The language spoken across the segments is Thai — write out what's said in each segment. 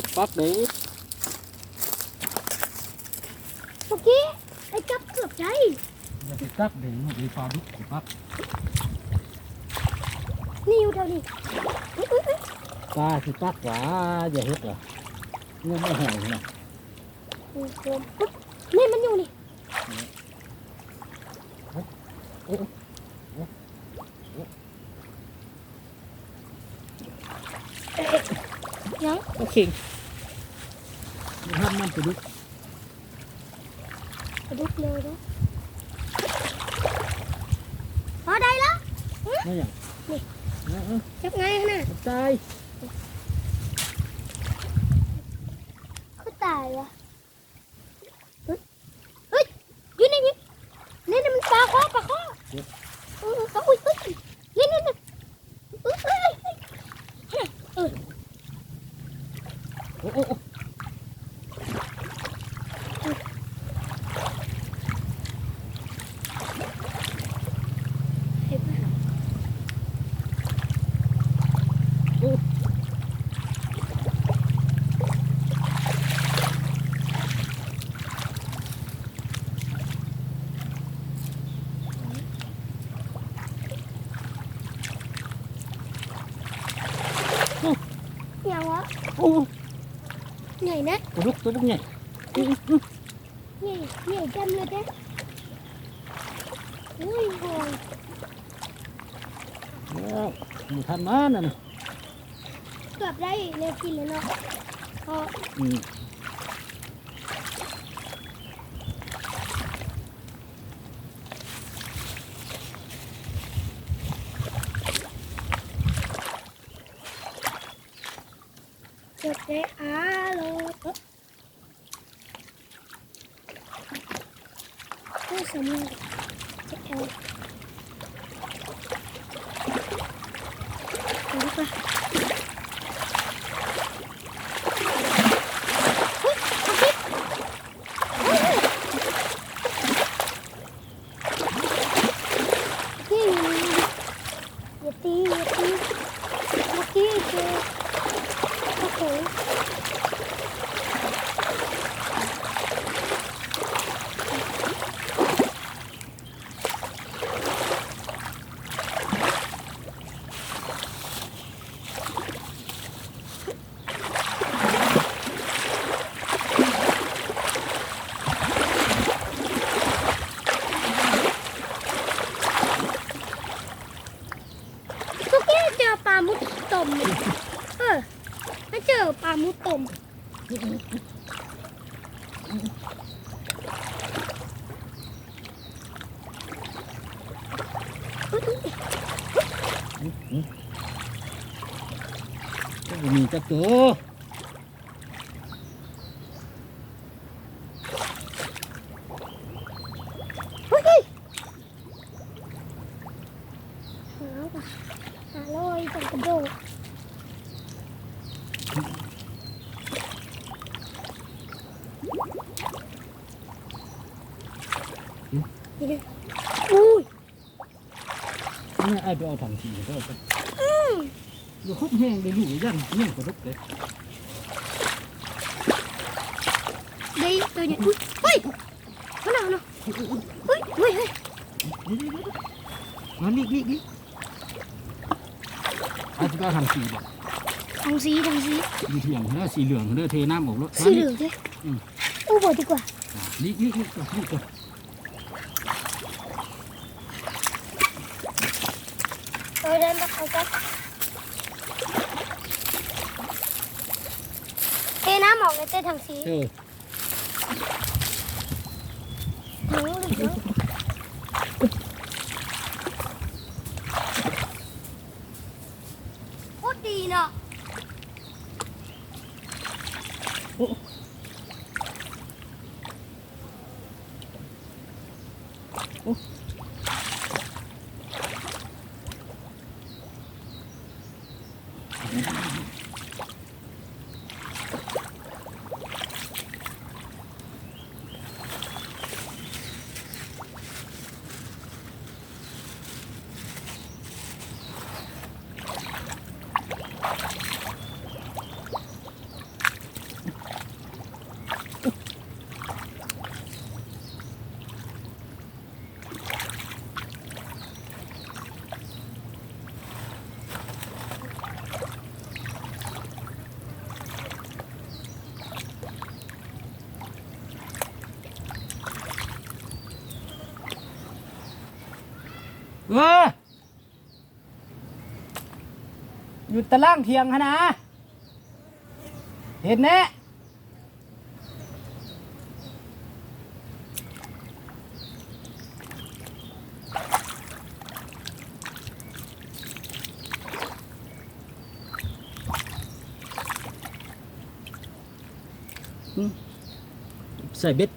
ดุกปักเด้เมื่อกี้ไอ้จับเกือบใจอย่าไปจับเด้มันเป็นปลาดุกสิปักนี่อยู่แถวนี้อุ๊ยอุ๊ยอุ๊ยปลาสิปักหวาอย่าเฮ็ดล่ะเงินไม่แห้งนะอุ๊ยโดนอุ๊ยนี่มันอยู่นี่ยัง โอเคนี่ครับมัน ปลาดุกกระดุกเลยนะพอได้แล้วไม่อย่างนี่นะเออจับไงฮะน่ะตายเขาตายอะเฮ้ยเฮ้ยอยู่นี่นี่นี่นี่มันปลาข้อปลาข้อเออเออเอออุ้ยอุ้ยนี่นี่นี่เออเออเออ โอ้โอ้โอ้ เห็นไหม ยังวะ โอ้ใหญ่นะปลาดุกตัวบุกใหญ่อื้ออื้อใหญ่ใหญ่จังเลยเด้อุ้ยโหยแล้วมันทันมาน่ะนะเกือบได้เร็วกินแล้วเนาะพออืม เกือบได้อาโลเอ้อผู้สมุน จะเอาเอาดีกว่าเฮ้ยเอาพิษเฮ้ยเฮ้ยนี่อย่าตีอย่าตีเมื่อกี้เจอ โอ้โหเมื่อกี้เจอปลา มุดตมเออไม่เจอปลามุดตมมีจักตัว เฮ้ยหาป่ะหาลอยจังกระโดดอุ้ย นี่ไอ้ไปเอาถังสีก็ได้เดี๋ยวครบแห้งได้อยู่ยันเนี่ยปลาดุกเลยได้ตัวนี้อุ้ยเฮ้ยมันเอาเนาะเฮ้ยเฮ้ยเฮ้ยมาลีกลีกลีกอาจจะเอาถังสีบ่ทางสีทางสีอยู่เถียงเด้อสีเหลืองเด้อเทน้ำออกรถสีเหลืองใช่อู้บอกดีกว่าลีกลีกลีกลีกลีก เออเดินมาเอากันเทน้ำออกในเต้ทางสีเออหนูเหลืองโคตรดีเนาะ เอออยู่ตะล่างเทียงฮะนะ เห็นแน่ใส่เบ็ด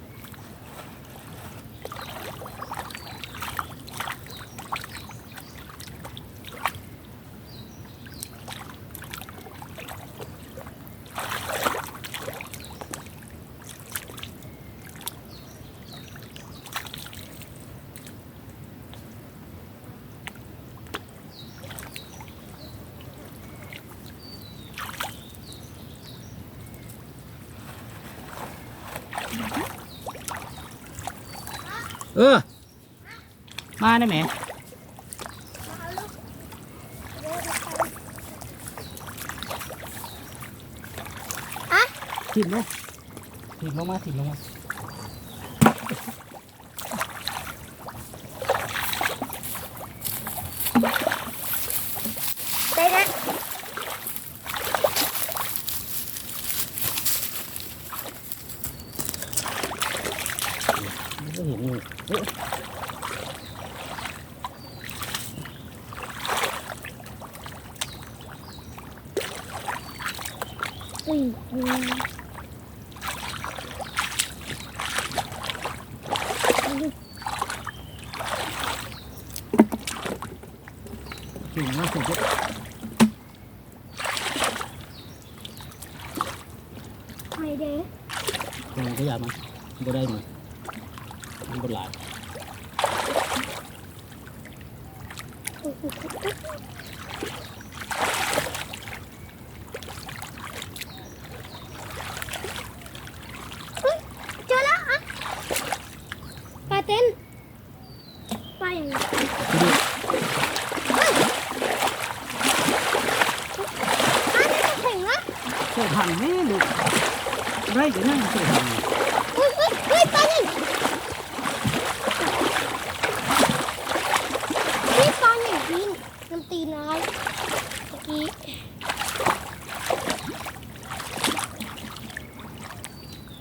เออ มาได้ไหมอะถิบลงถิบลงมาถิบลงมาได้นะไม่เห็นเลย เอ้ยอุ้ยอืมถิบมาถิบเบ็ดไมันบ่ได้มันหลาย เฮ้ยเจอแล้วอะปลาเต้นปลาอย่างนี้ ทีนี้ เฮ้ยปลาเนี่ยแข็งละ ใส่ถังนี่ลูกได้เดี๋ยวนั่งใส่ถัง เฮ้ยเฮ้ยเฮ้ยปลาเนี่ยนี่ปลาเนี่ยจริงน้ำตีนอะไรเมื่อกี้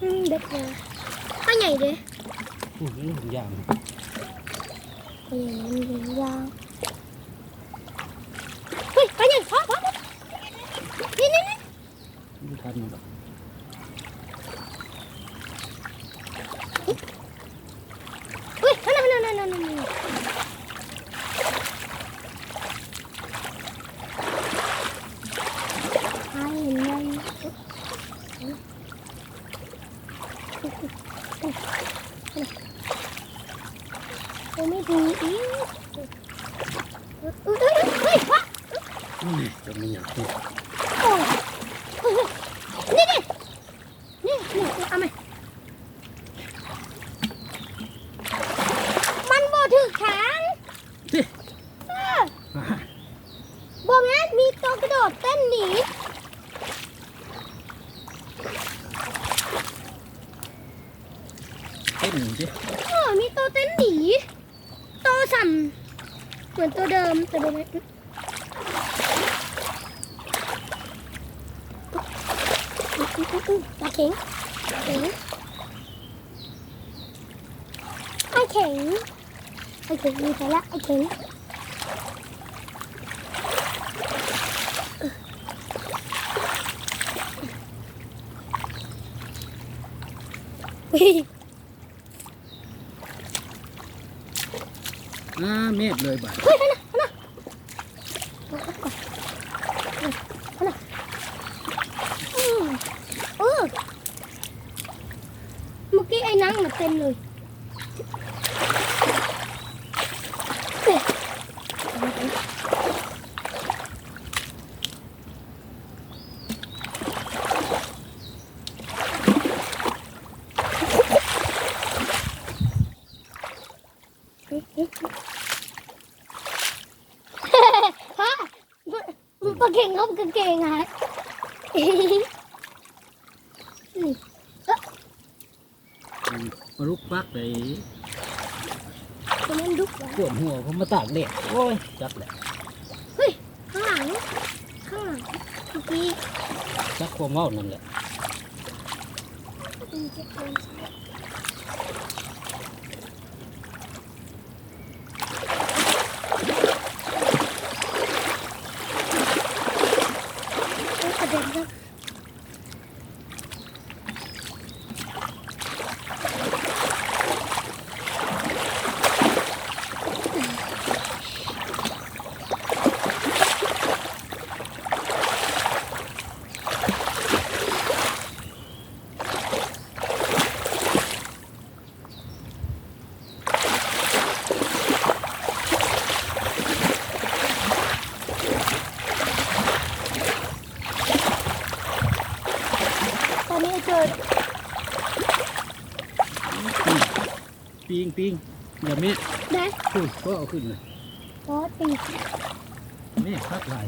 อืมเด็ดเลยปลาใหญ่เด้ อู้หูถุงยาง เฮ้ยมันเป็นยางเฮ้ยปลาใหญ่พ่อพ่อนี่นี่นี่ ไม่ทันมันหรอกเฮ้ยนั่นนั่นนั่นนั่นนั่นไอ้นั่นโอ้ไม่ดีอีกเฮ้ยเฮ้ยเฮ้ยพ่ออุ้ยจะมีอย่างนี้โอ้นี่นี่นี่นี่เอามามันบ่ถือแขน สิ เออบ่แม่นมีตัวกระโดดเต้นหนี เต้นสิเออมีตัวเต้นหนีตัวสั่น เหมือนตัวเดิมแต่บ่แม่นปลาเข็งเข็งไอเข็งไอเข็งมีไปละไอเข็งเฮ้ย อ่าเมฟเลยบ่าเฮ้ยนั่นน่ะนั่นน่ะนั่นน่ะอืมเออเมื่อกี้ไอ้นังน่ะเต็มเลยเฮ้ย ฮะ ปลาเก่งเขาปลาเก่งหายปลุกปักเลยตัวนั้นดุกวะปวดหัวเขามาตากแดดโอ้ยจักแหละเฮ้ยข้างหลังข้างหลังเมื่อกี้จักความเว้านั่นแหละ อืมเจ็บโดนเอ้ยกระเด็นแล้ว ตอนนี้เจอ ปิงปิงอย่าแม่ได้พูดก็เอาขึ้นเลยบอสปีกแม่พักลาย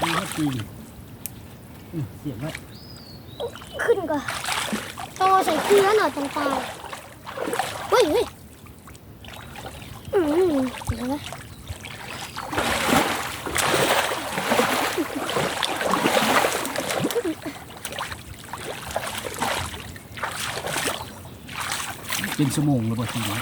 ปิงว่าปิงอืมเสียงไว้ขึ้นก่อนต้องเอาใส่เกลือหน่อยจังตายเฮ้ยเฮ้ยอืมเดี๋ยวนะ เป็นสมองหรือเปล่าทีนี้